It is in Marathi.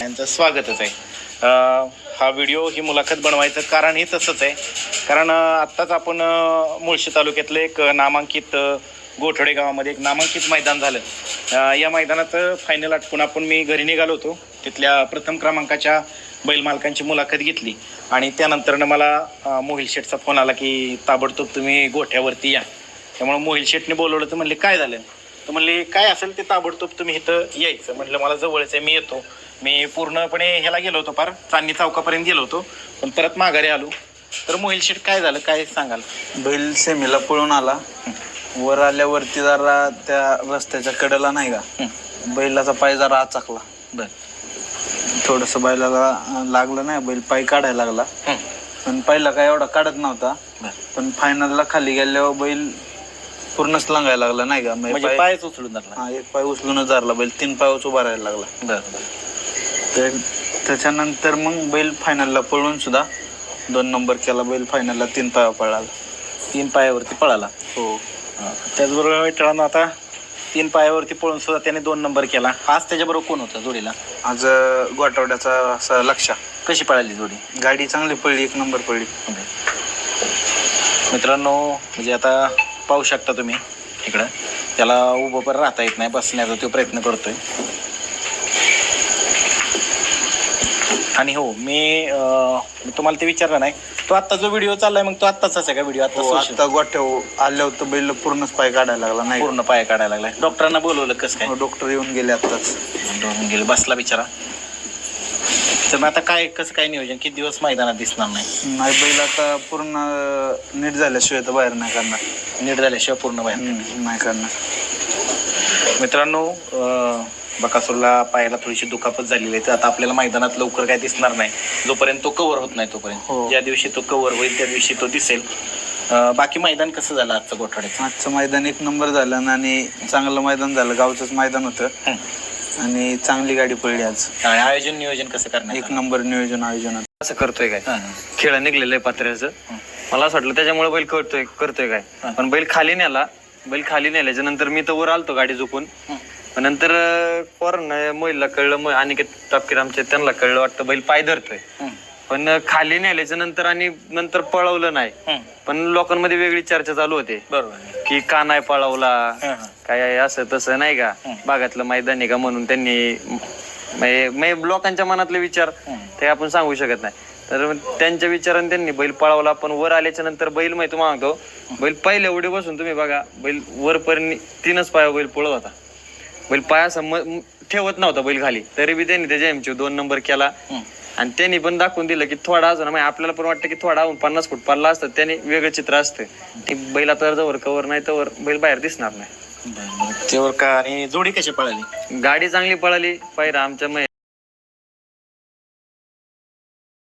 यांचं स्वागतच आहे. हा व्हिडिओ ही मुलाखत बनवायचं कारण हे तसंच आहे. कारण आत्ताच आपण मुळशी तालुक्यातलं एक नामांकित गोठडे गावामध्ये एक नामांकित मैदान झालं. या मैदानात फायनल आटपून आपण मी घरी निघालो होतो. तिथल्या प्रथम क्रमांकाच्या बैल मालकांची मुलाखत घेतली. आणि त्यानंतरनं मला मोहिल शेठचा फोन आला की ताबडतोब तुम्ही गोठ्यावरती या. त्यामुळे मोहिल शेठने बोलवलं तर म्हणले काय झालं? तर म्हणले काय असेल ते ताबडतोब तुम्ही इथं यायचं. म्हटलं मला जवळच आहे मी येतो. मी पूर्णपणे ह्याला गेलो होतो फार चांदणी चौकापर्यंत गेलो होतो. पण परत माघारी आलो. तर मोहिल शेठ काय झालं? काय सांगाल? बैल सेमीला पळून आला. वर आल्यावरती जरा त्या रस्त्याच्या कडेला नाही का? बैलाचा पाय जरा आचाकला बर. थोडस बैलाला अं, लागलं नाही बैल पाय काढायला लागला. पण पहिला काय एवढा काढत नव्हता. पण फायनलला खाली गेल्यावर बैल पूर्णच लागायला लागला नाही का? म्हणजे म्हणजे पाय- पायच उचलून धरला. हा एक पाय उचलूनच धरला बैल तीन पायच उभा राहायला लागला. बर बर. तर त्याच्यानंतर मग बैल फायनलला पळून सुद्धा दोन नंबर केला बैल फायनलला तीन पाया पळाला. तीन पायावरती पळाला. हो त्याचबरोबर मित्रांनो आता तीन पायावरती पळून सुद्धा त्याने दोन नंबर केला. आज त्याच्याबरोबर कोण होता जोडीला? आज अं, गोठवड्याचा असा लक्ष. कशी पळाली जोडी? गाडी चांगली पडली एक नंबर पडली. मित्रांनो म्हणजे आता पाहू शकता तुम्ही इकडं. त्याला उभं पण राहता येत नाही बसण्याचा तो प्रयत्न करतोय. आणि हो मी अं, मी तुम्हाला ते विचारलं नाही. तो आत्ता जो व्हिडिओ चाललाय मग तो आत्ताच आहे का व्हिडिओ आता हो? आता गोठ्याव आल्यावर तर बैल पूर्णच पाय काढायला लागला नाही पूर्ण पाया काढायला लागलाय. डॉक्टरांना बोलवलं कसं काय? हो, डॉक्टर येऊन गेले आताच डोळून गेलं बसला बिचारा. तर मग आता काय कसं काय नियोजन? किती दिवस मैदानात दिसणार नाही? नाही बैल आता पूर्ण नीट झाल्याशिवाय तर बाहेर नाही करणार नीट झाल्याशिवाय पूर्ण बाहेर हम्म, नाही करणार मित्रांनो अं, बकासूरला पायाला थोडीशी दुखापत झालेली आहे. तर आता आपल्याला मैदानात लवकर काय दिसणार नाही. जोपर्यंत तो कव्हर होत नाही तोपर्यंत. हो. ज्या दिवशी तो कव्हर होईल त्या दिवशी तो दिसेल. अं, बाकी मैदान कसं झालं आजचं गोठवाड्याचं आजचं मैदान एक नंबर झालं आणि चांगलं मैदान झालं. गावचंच मैदान होतं. हं. आणि चांगली गाडी पडली आज. आणि आयोजन नियोजन कसं करणार एक नंबर नियोजन आयोजन असं करतोय काय? खेळ निघलेलं आहे पात्र्याचं. मला असं वाटलं त्याच्यामुळे बैल करतोय करतोय. काय? पण बैल खाली नेला. बैल खाली नेल्याच्या नंतर मी तर वर आलतो गाडी झोपून नंतर पोरांना महिला कळलं मग आणि तापकीर आमच्या त्यांना कळलं वाटतं बैल पाय धरतोय. पण खाली नेल्याच्या नंतर आणि नंतर पळवलं नाही. पण लोकांमध्ये वेगळी चर्चा चालू होते. बरोबर की का नाही पळवला. काय असं तसं नाही का? भागातलं मैदान आहे का म्हणून त्यांनी म्हणजे लोकांच्या मनातले विचार ते आपण सांगू शकत नाही. तर त्यांच्या विचाराने त्यांनी बैल पळवला पण वर आल्याच्यानंतर बैल माहिती मागतो बैल पहिल्या उडी बसून तुम्ही बघा बैल वरपर्यंत तीनच पाया बैल पळत होता. बैल पाया सम ठेवत नव्हता बैल खाली. तरी बी त्यांनी त्याच्या एमची दोन नंबर केला. आणि त्यांनी पण दाखवून दिलं की थोडा अजून म्हणजे आपल्याला पण वाटतं की थोडा अजून पन्नास फूट पडला असतं त्याने वेगळं चित्र असतं. की बैल आता जवळ कवर नाही तर बैल बाहेर दिसणार नाही. तेव्हा का आणि जोडी कशी पळाली? गाडी चांगली पळाली पायरा आमच्या मै-